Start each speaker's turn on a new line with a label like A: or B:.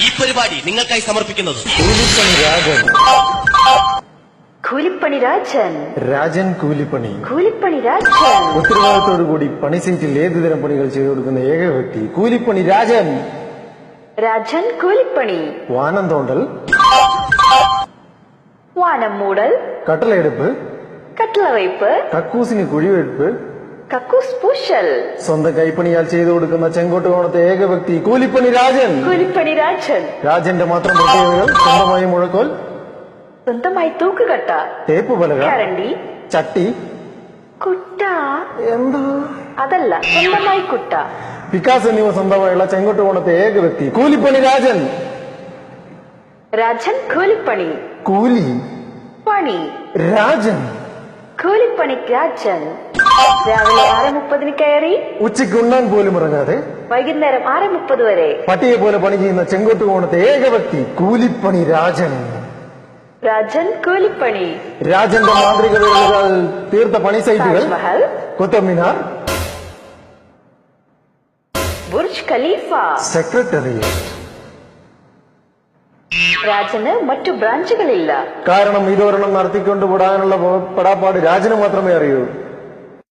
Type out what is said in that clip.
A: ഈ പരിപാടി നിങ്ങൾക്കായി സമർപ്പിക്കുന്നത്.
B: കൂലിപ്പണി രാജൻ.
C: രാജൻ.
B: കൂലിപ്പണി.
C: കൂലിപ്പണി രാജൻ.
B: ഉത്തരവാദിത്തോടു കൂടി പണി സൈറ്റിൽ ഏതുതരം പണികൾ ചെയ്തു കൊടുക്കുന്ന ഏക വ്യക്തി കൂലിപ്പണി രാജൻ.
C: രാജൻ കൂലിപ്പണി.
B: വാനം തോണ്ടൽ.
C: വാനം മൂടൽ.
B: കട്ടലെടുപ്പ്
C: കട്ടിളവയ്പ്
B: കക്കൂസിന് കുഴിവെടുപ്പ്.
C: കക്കൂസ്
B: സ്വന്തം കൈപ്പണിയാൽ ചെയ്തു കൊടുക്കുന്ന ചെങ്കോട്ട് കോണത്തെ ഏക വ്യക്തി കൂലിപ്പണി രാജൻ.
C: കൂലിപ്പണി രാജൻ.
B: രാജന്റെ മാത്രം പ്രത്യേകതകൾ സ്വന്തമായി മുഴക്കോൽ
C: സ്വന്തമായി തൂക്കുകട്ട
B: തേപ്പ് പലക
C: കരണ്ടി
B: ചട്ടി.
C: കുട്ട.
B: എന്താ?
C: അതല്ല സ്വന്തമായി കുട്ട.
B: വികാസ് എന്നിവ സ്വന്തമായുള്ള ചെങ്കോട്ട് കോണത്തെ ഏക വ്യക്തി കൂലിപ്പണി രാജൻ.
C: രാജൻ കൂലിപ്പണി.
B: കൂലി.
C: പണി.
B: രാജൻ.
C: കൂലിപ്പണി രാജൻ. രാവിലെ ആറ് മുപ്പതിന് കയറി
B: ഉച്ചയ്ക്ക് ഉണ്ണാൻ പോലും ഇറങ്ങാതെ
C: വൈകുന്നേരം ആറ് മുപ്പത് വരെ
B: പട്ടിയെ പോലെ പണി ചെയ്യുന്ന ചെങ്കോട്ട് കോണത്തെ ഏക വ്യക്തി കൂലിപ്പണി രാജൻ
C: രാജൻ കൂലിപ്പണി
B: രാജന്റെ മാന്ത്രിക വിരലുകൾ തീർത്ത പണി സൈറ്റുകൾ Taj Mahal
C: Qutub Minar
B: Burj Khalifa secretariat
C: രാജന് മറ്റു ബ്രാഞ്ചുകളില്ല
B: കാരണം ഇതൊരെണ്ണം നടത്തിക്കൊണ്ടുപോടാനുള്ള പടാപ്പാട് രാജന് മാത്രമേ അറിയൂ